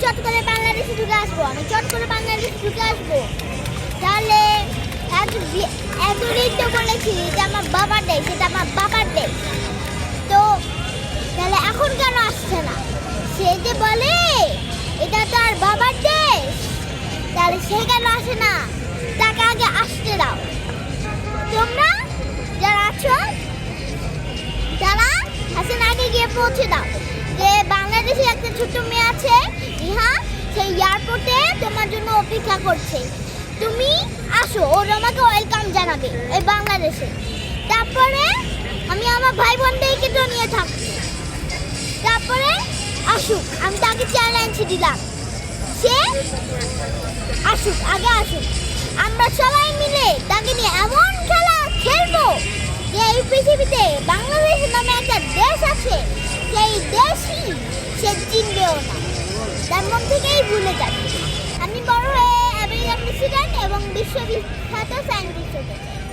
চট করে বাংলাদেশে ঢুকে আসব। আমি চট করে বাংলাদেশে ঢুকে আসব। তাহলে এত- এতদিন তো বলেছি এটা আমার বাবার দেশ, এটা আমার বাবার দেশ। তো তাহলে এখন কেন আসছে না? সে যে বলে, এটা তো আর বাবার দেশ। তাহলে সে কেন আসে না? তাকে আগে আসতে দাও। তোমরা যারা আছো, যারা হাসিন আগে গিয়ে পৌঁছে দাও। যে বাংলাদেশে একটা ছোট্ট মেয়ে আছে এয়ারপোর্টে তোমার জন্য অপেক্ষা করছে। তুমি আসো, ও আমাকে ওয়েলকাম জানাবে এই বাংলাদেশে। তারপরে আমি আমার ভাই বোনদেরকে তো নিয়ে থাকব তারপরে আসুক, আমি তাকে চ্যালেঞ্জ দিলাম। সে আসুক, আগে আসুক। আমরা সবাই মিলে তাকে নিয়ে এমন খেলা খেলব যে এই পৃথিবীতে বাংলাদেশ নামে একটা দেশ আছে। সেই দেশই সে চিনবেও না। তার মন থেকেই ভুলে যাচ্ছি। আমি বড় হয়ে আমেরিকান প্রেসিডেন্ট এবং বিশ্ববিখ্যাত সায়েন্টিস্ট হতে চাই।